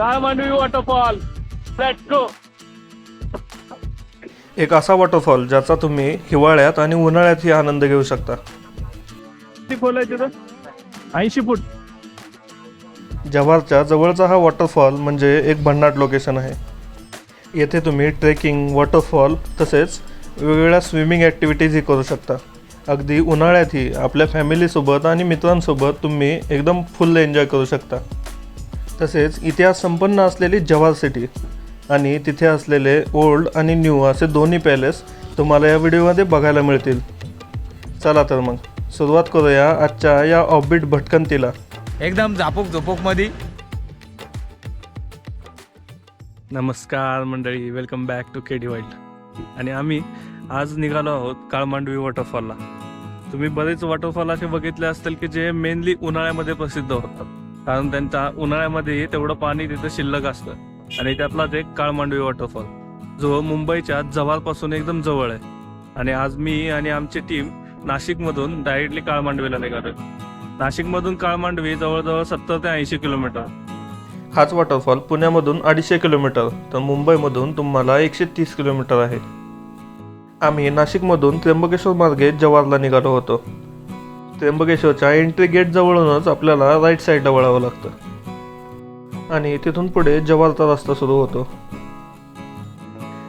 काय Mandvi waterfall let's go एक असा वॉटरफॉल ज्याचा तुम्ही हिवाळ्यात आणि उन्हाळ्यातही आनंद घेऊ शकता. किती खोल आहे तिथं? ऐंशी फूट. जव्हारच्या जवळचा हा वॉटरफॉल म्हणजे एक भन्नाट लोकेशन आहे. येथे तुम्ही ट्रेकिंग वॉटरफॉल तसेच वेगवेगळ्या स्विमिंग ॲक्टिव्हिटीजही करू शकता. अगदी उन्हाळ्यातही आपल्या फॅमिलीसोबत आणि मित्रांसोबत तुम्ही एकदम फुल एन्जॉय करू शकता. तसेच इतिहास संपन्न असलेली जव्हार सिटी आणि तिथे असलेले ओल्ड आणि न्यू असे दोन्ही पॅलेस तुम्हाला या व्हिडिओमध्ये बघायला मिळतील. चला तर मग सुरुवात करूया आजच्या या ऑफबीट भटकंतीला. एकदम झापूक झोपूकमध्ये नमस्कार मंडळी welcome back to KD wild आणि आम्ही आज निघालो आहोत काळमांडवी वॉटरफॉलला तुम्ही बरेच वॉटरफॉल असे बघितले असतील की जे मेनली उन्हाळ्यामध्ये प्रसिद्ध होतात. कारण त्यांच्या उन्हाळ्यामध्ये तेवढं पाणी तिथं शिल्लक असतं. आणि त्यातलाच एक काळमांडवी वॉटरफॉल जो मुंबईच्या जव्हारपासून एकदम जवळ आहे. आणि आज मी आणि आमची टीम नाशिकमधून डायरेक्टली काळमांडवीला निघालो नाशिकमधून काळमांडवी जवळजवळ सत्तर ते ऐंशी किलोमीटर हाच वॉटरफॉल पुण्यामधून अडीचशे किलोमीटर तर मुंबईमधून तुम्हाला एकशे तीस किलोमीटर आहे. आम्ही नाशिकमधून त्र्यंबकेश्वर मार्गे जव्हारला निघालो होतो. त्र्यंबकेश्वरच्या एंट्री गेट जवळूनच आपल्याला राईट साईडला वळावं लागतं. आणि तिथून पुढे जव्हारचा रस्ता सुरू होतो.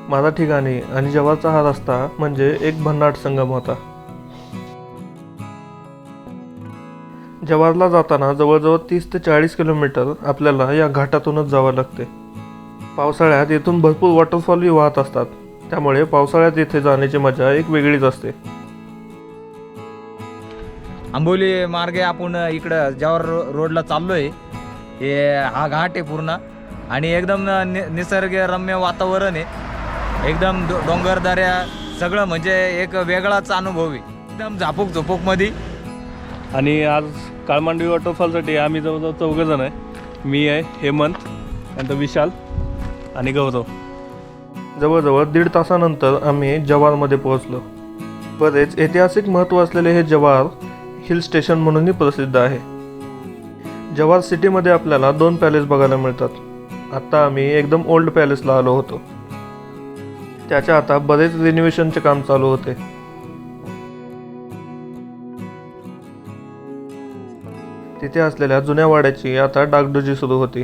माझ्या ठिकाणी आणि जवारचा हा रस्ता म्हणजे एक भन्नाट संगम होता. जव्हारला जाताना जवळजवळ तीस ते चाळीस किलोमीटर आपल्याला या घाटातूनच जावं लागते. पावसाळ्यात येथून भरपूर वॉटरफॉलही वाहत असतात. त्यामुळे पावसाळ्यात येथे जाण्याची मजा एक वेगळीच असते. आंबोली मार्गे आपण इकडं ज्यावर रो- रोडला चाललोय हे हा घाट आहे पूर्ण. आणि एकदम नि- निसर्गरम्य वातावरण आहे. एकदम डो- डोंगरदऱ्या सगळं म्हणजे एक वेगळाच अनुभव आहे. एकदम झापूक झोपूकमध्ये आणि आज काळमांडवी वॉटरफॉलसाठी आम्ही जवळजवळ चौघं जण आहे. मी आहे हेमंत नंतर विशाल आणि गौरव. जवळजवळ दीड तासानंतर आम्ही जव्हारमध्ये पोहोचलो. बरेच ऐतिहासिक महत्त्व असलेले हे जव्हार हिल स्टेशन म्हणूनही प्रसिद्ध आहे. जव्हार सिटीमध्ये आपल्याला दोन पॅलेस बघायला मिळतात. आत्ता आम्ही एकदम ओल्ड पॅलेसला आलो होतो. त्याच्या आता बरेच रिनोव्हेशनचे काम चालू होते. तिथे असलेल्या जुन्या वाड्याची आता डागडुजी सुरू होती.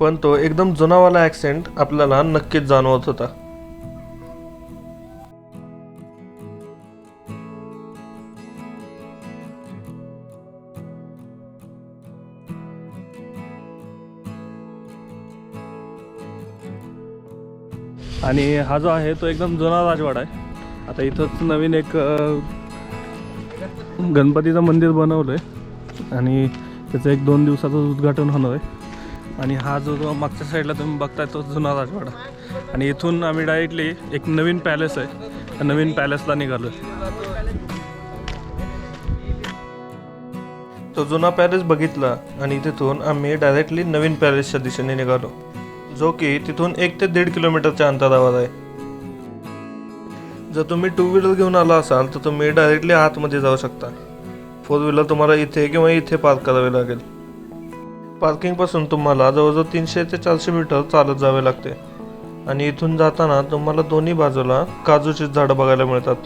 पण तो एकदम जुनावाला ॲक्सेंट आपल्याला नक्कीच जाणवत होता. आणि हा जो आहे तो एकदम जुना राजवाडा आहे. आता इथंच नवीन एक गणपतीचं मंदिर बनवलं आहे आणि त्याचं एक दोन दिवसाचं उद्घाटन होणार आहे. आणि हा जो जो मागच्या साईडला तुम्ही बघताय तो जुना राजवाडा. आणि इथून आम्ही डायरेक्टली एक नवीन पॅलेस आहे. त्या नवीन पॅलेसला निघालो तो जुना पॅलेस बघितला आणि तिथून आम्ही डायरेक्टली नवीन पॅलेसच्या दिशेने निघालो. जो की तिथून एक ते दीड किलोमीटरच्या अंतरावर आहे. जर तुम्ही टू व्हीलर घेऊन आला असाल तर तुम्ही डायरेक्टली आतमध्ये जाऊ शकता. फोर व्हीलर तुम्हाला इथे किंवा इथे पार्क करावे लागेल. पार्किंगपासून तुम्हाला जवळजवळ तीनशे ते चारशे मीटर चालत जावे लागते. आणि इथून जाताना तुम्हाला दोन्ही बाजूला काजूची झाडं बघायला मिळतात.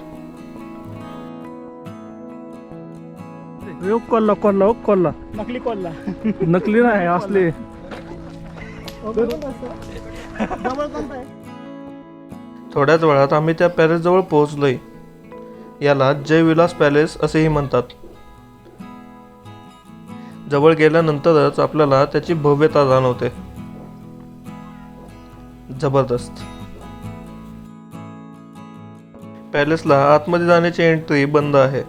कोल्हा कोल्हा कोल्हा नकली कोल्हा नकली नाही असले. थोड्याच वेळात आम्ही त्या पॅलेसजवळ पोहोचलोय. याला जयविलास पॅलेस असेही म्हणतात. जवळ गेल्यानंतरच आपल्याला त्याची भव्यता जाणवते. जबरदस्त. पॅलेसला आतमध्ये जाण्याची एंट्री बंद आहे.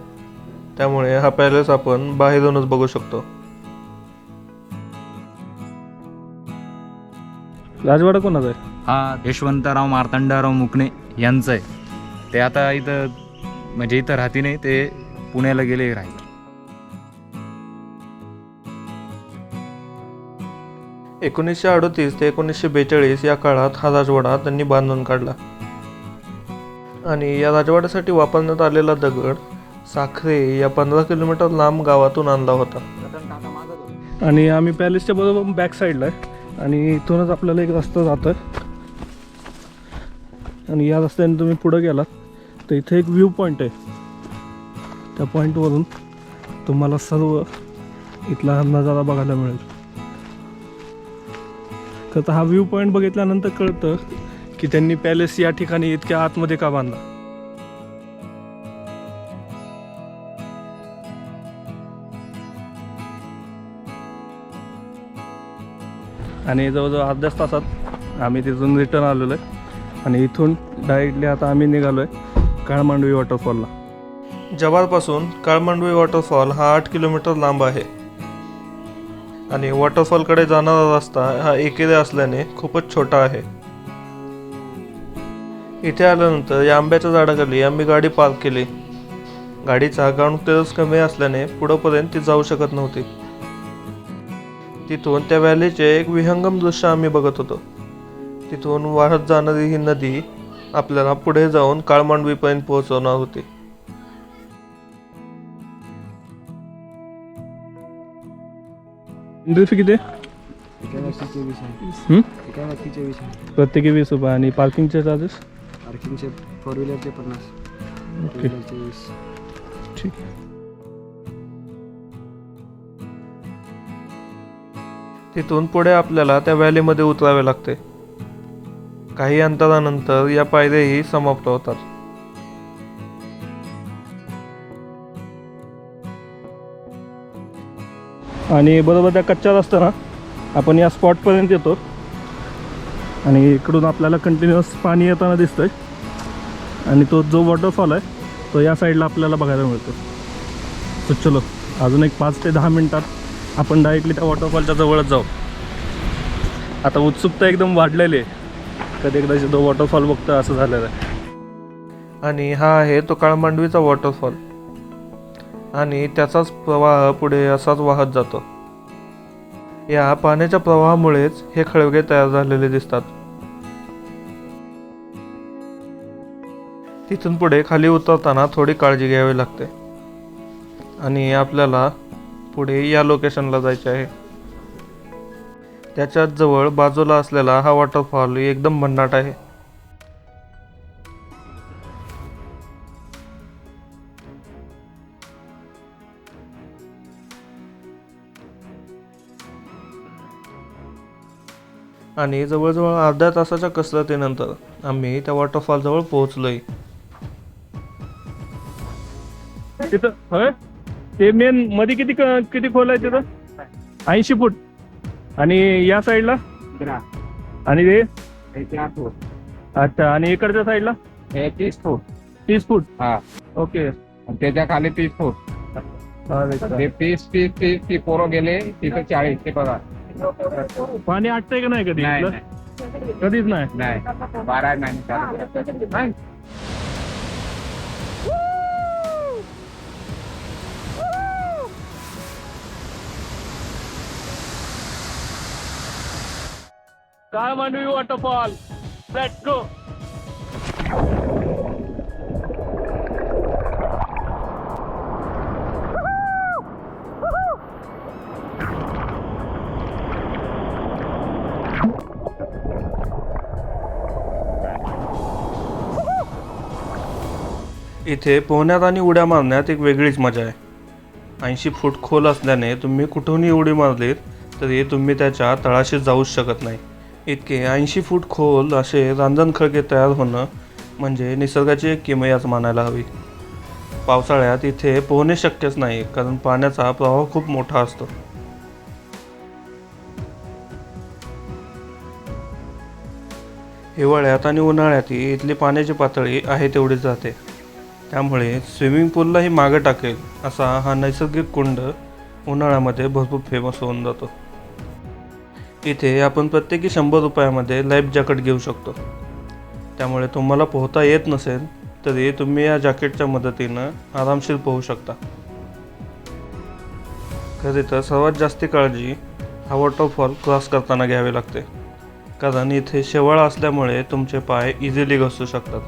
त्यामुळे हा पॅलेस आपण बाहेरूनच बघू शकतो. राजवाडा कोणाचा आहे? हा यशवंतराव मार्तंडराव मुकणे यांचं आहे. ते आता इथं म्हणजे इथं राहते नाही ते पुण्याला गेले राहिले. एकोणीसशे अडोतीस ते एकोणीसशे बेचाळीस या काळात हा राजवाडा त्यांनी बांधून काढला. आणि या राजवाड्यासाठी वापरण्यात आलेला दगड साखरे या पंधरा किलोमीटर लांब गावातून आणला होता. आणि आम्ही पॅलेसच्या बरोबर बॅक साईडला आहे. आणि इथूनच आपल्याला एक रस्ता जातो आणि या रस्त्याने तुम्ही पुढं गेलात तर इथे एक व्ह्यू पॉईंट आहे. त्या पॉईंटवरून तुम्हाला सर्व इथला नजारा बघायला मिळेल. तर हा व्ह्यू पॉईंट बघितल्यानंतर कळतं की त्यांनी पॅलेस या ठिकाणी इतक्या आतमध्ये का बांधला. आणि जवळजवळ अर्ध्याच तासात आम्ही तिथून रिटर्न आलेलो आहे आणि इथून डायरेक्टली आता आम्ही निघालो आहे काळमांडवी वॉटरफॉलला जव्हारपासून काळमांडवी वॉटरफॉल हा आठ किलोमीटर लांब आहे. आणि वॉटरफॉलकडे जाणारा रस्ता हा एकेरे असल्याने खूपच छोटा आहे. इथे आल्यानंतर या आंब्याच्या झाडाखाली आम्ही गाडी पार्क केली. गाडीचा ग्राउंड क्लिअरन्स कमी असल्याने पुढंपर्यंत ती जाऊ शकत नव्हती. तिथून त्या व्हॅलीचे एक विहंगम दृश्य आम्ही बघत होतो. तिथून वाहत जाणारी ही नदी आपल्याला पुढे जाऊन काळमांडवीपर्यंत पोहोचवणार होती. किती हं? प्रत्येकी वीस रुपये आणि पार्किंगचे चार्जेस पार्किंगचे फोर व्हीलरचे पन्नास. ओके. ठीक आहे. तिथून पुढे आपल्याला त्या व्हॅलीमध्ये उतरावे लागते. काही अंतरानंतर या पायऱ्याही समाप्त होतात. आणि बरोबर त्या कच्च्या रस्त्यानं आपण या स्पॉटपर्यंत येतो. आणि इकडून आपल्याला कंटिन्युअस पाणी येताना दिसतंय. आणि तो जो वॉटरफॉल आहे तो या साईडला आपल्याला बघायला मिळतो. तर चलो अजून एक पाच ते दहा मिनिटात आपण डायरेक्टली त्या वॉटरफॉलच्या जवळच जाऊ. आता उत्सुकता एकदम वाढलेली आहे. कधी एकदा तो वॉटरफॉल बघतो असं झालेलं आहे. आणि हा आहे तो काळमांडवीचा वॉटरफॉल आणि त्याचाच प्रवाह पुढे असाच वाहत जातो. या पाण्याच्या प्रवाहामुळेच हे खळगे तयार झालेले दिसतात. तिथून पुढे खाली उतरताना थोडी काळजी घ्यावी लागते. आणि आपल्याला पुढे या लोकेशनला जायचे आहे. त्याच्याच जवळ बाजूला असलेला हा वॉटरफॉल एकदम भन्नाट आहे. आणि जवळजवळ अर्ध्या तासाच्या कसरतीनंतर आम्ही त्या वॉटरफॉलजवळ पोहोचलोय. तिथं ते मेन मध्ये किती क- किती खोल आहे तिथं? ऐंशी फूट. आणि या साईडला आणि ते अच्छा आणि इकडच्या साईडला हे तीस फूट. तीस फूट? हा. ओके. आणि त्याच्याखाली तीस फूट. ते तीस तीस तीस ती पोरं गेले तिथे चाळीस ते बघा. पाणी आटतंय का नाही कधी नाही इथलं? कधीच नाही. नाही. बारा नाही चालू. नाही. काय मांडवी वॉटरफॉल? लेट गो इथे पोहण्यात आणि उड्या मारण्यात एक वेगळीच मजा आहे. ऐंशी फूट खोल असल्याने तुम्ही कुठूनही उडी मारलीत तरी तुम्ही त्याच्या तळाशी जाऊच शकत नाही. इतके ऐंशी फूट खोल असे रांजण खळगे तयार होणं म्हणजे निसर्गाची एक किमयाच मानायला हवी. पावसाळ्यात इथे पोहणे शक्यच नाही कारण पाण्याचा प्रवाह खूप मोठा असतो. हिवाळ्यात आणि उन्हाळ्यातही इथली पाण्याची पातळी आहे तेवढीच राहते. त्यामुळे स्विमिंग पूललाही मागं टाकेल असा हा नैसर्गिक कुंड उन्हाळ्यामध्ये भरपूर फेमस होऊन जातो. इथे आपण प्रत्येकी शंभर रुपयामध्ये लाईफ जॅकेट घेऊ शकतो. त्यामुळे तुम्हाला पोहता येत नसेल तरी तुम्ही या जॅकेटच्या मदतीनं आरामशीर पोहू शकता. खरे तर सर्वात जास्ती काळजी हा वॉटरफॉल क्रॉस करताना घ्यावी लागते. कारण इथे शेवाळा असल्यामुळे तुमचे पाय इझिली घसरू शकतात.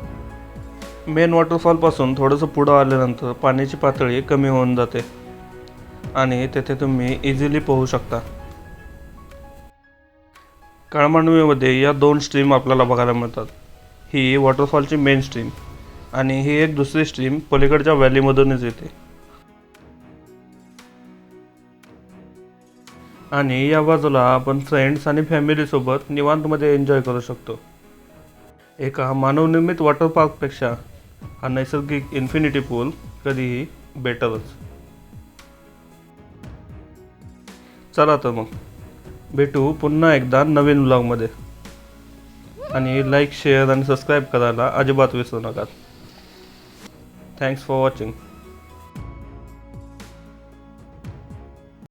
मेन वॉटरफॉलपासून थोडंसं पुढं आल्यानंतर पाण्याची पातळी कमी होऊन जाते. आणि तेथे तुम्ही इझिली पोहू शकता. काळमांडवीमध्ये या दोन स्ट्रीम आपल्याला बघायला मिळतात. ही वॉटरफॉलची मेन स्ट्रीम आणि ही एक दुसरी स्ट्रीम पलीकडच्या व्हॅलीमधूनच येते. आणि या बाजूला आपण फ्रेंड्स आणि फॅमिलीसोबत निवांतमध्ये एन्जॉय करू शकतो. एका मानवनिर्मित वॉटर पार्कपेक्षा हा नैसर्गिक इन्फिनिटी पूल कधीही बेटरच चला तर मग. भेटू पुन्हा एकदा नवीन ब्लॉगमध्ये आणि लाईक शेअर आणि सबस्क्राईब करायला अजिबात विसरू नका. Thanks for watching